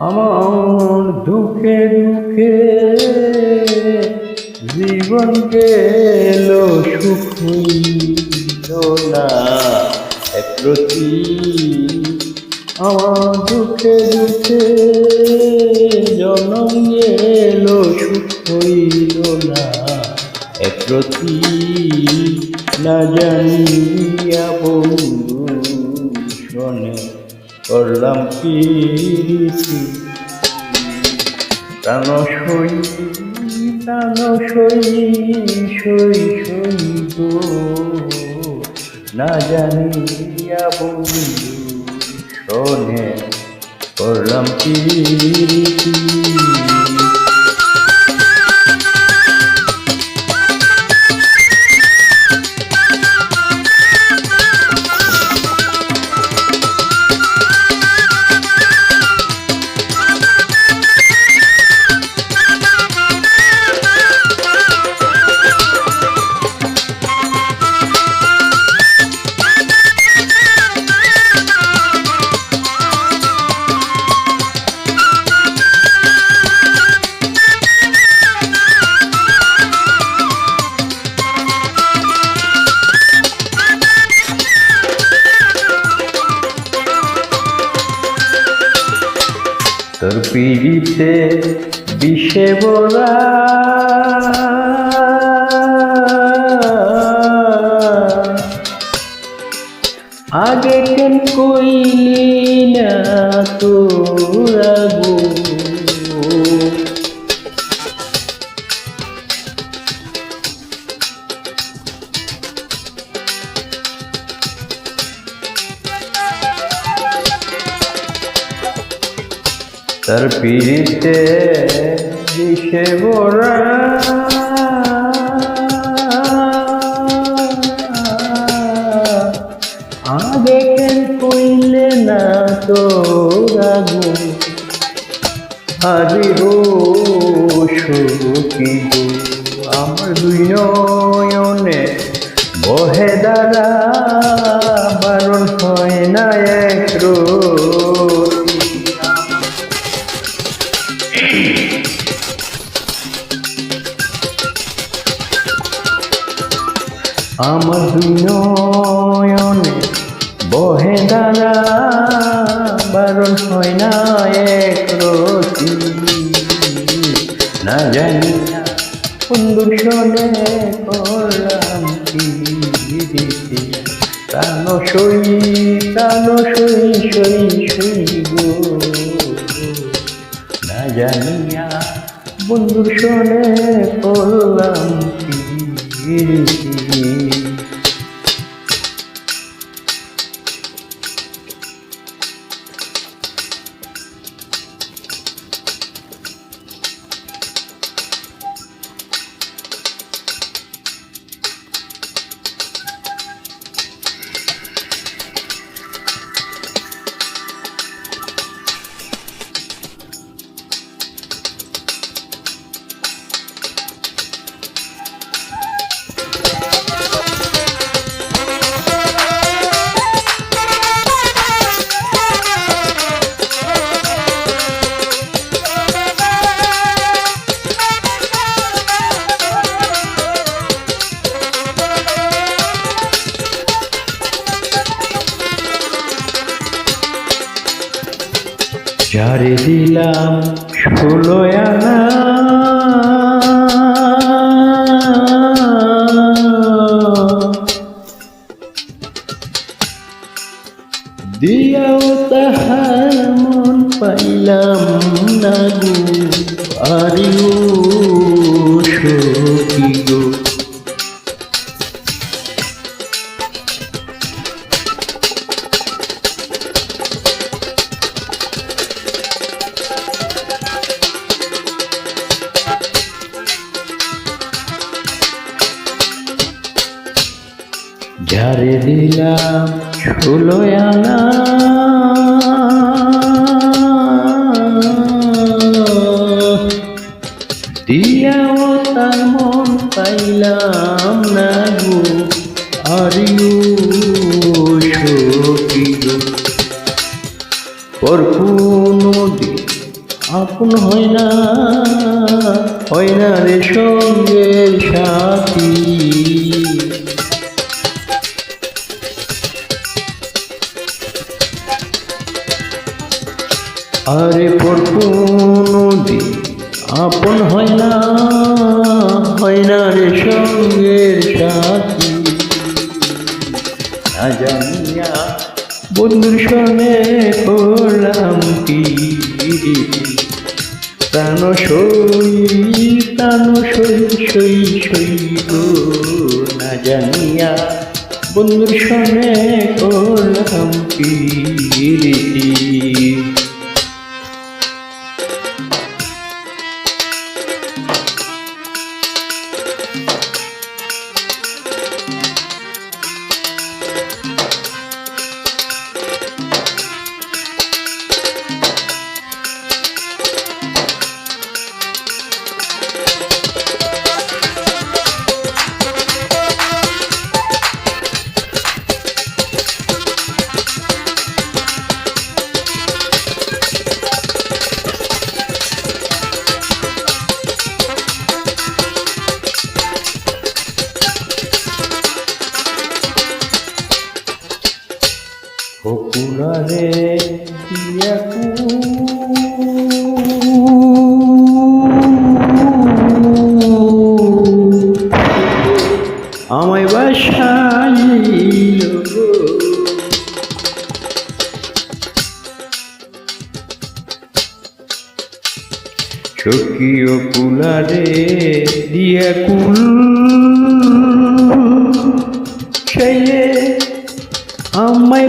আমার দুঃখে দুঃখে জীবন গেল সুখ না একরতি আমার দুঃখে দুঃখে জনম গেল সুখ হইল না একরতি না জানিয়া বন্ধু শোনে। করলাম কি প্রাণ সই প্রাণ সই সই সই গো। না বন্ধু শোনে করলাম কি পিড়িতে বিষে বলা। আগে কেন কইলি না তোরা গো? তার পিড়িতে দিশে বড়া আগে কেন কইলে না তো রাগু আজি গো সখী গো, আমার দুই নয়নে বহে দাদা বারণ হয় না এক রতি। আমার নয়নে বহে দাদা, বারণ হয় না এক রতি। না জানি না সুন্দর করলাম কি দিতে প্রাণ সই প্রাণ সই সই সই না জানিয়া বন্ধুর শোনে করলাম কি যারে দিলাম ষোলো আনা। দিয়াও তাহার মন পাইলাম না গো আরিও। দিলাম ষোলো আনা। দিয়াও তার মন পাইলাম না গো। আরিও পর আপন হয় না হয় না রে সঙ্গের সাথী। আরে পরপু নদী আপন হয় না হয় না রে সঙ্গের সাথী। না জানিয়া বন্ধুর সঙ্গে করলাম কি? প্রাণ সই প্রাণ সই সই সই না জানিয়া বন্ধুর সঙ্গে করলাম কি? আমায় বাসাইল সখীয় কুলারে দিয়া কুল। ছেলে আমায়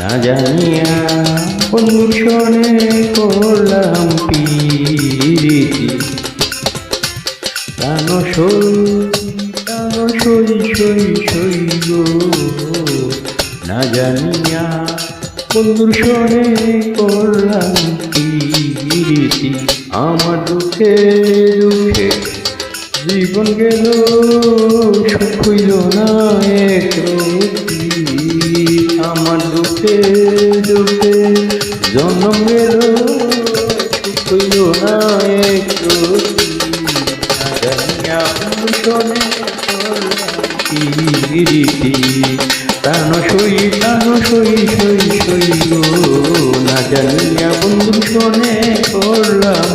না জানিয়া সনে করলাম পিরিতি। প্রাণ সই প্রাণ সই সই সই গো। না জানিয়া সনে করলাম পিরিতি। আমার দুঃখে দুঃখে জীবন গেল সুখ হইল না এক রতি আমার দুঃখে দুঃখে জন্ম গেল। সুখ হইল না এক রতি না জানিয়া প্রাণ সই প্রাণ সই সই সই গো। না জানিয়া বন্ধু শোনে করলাম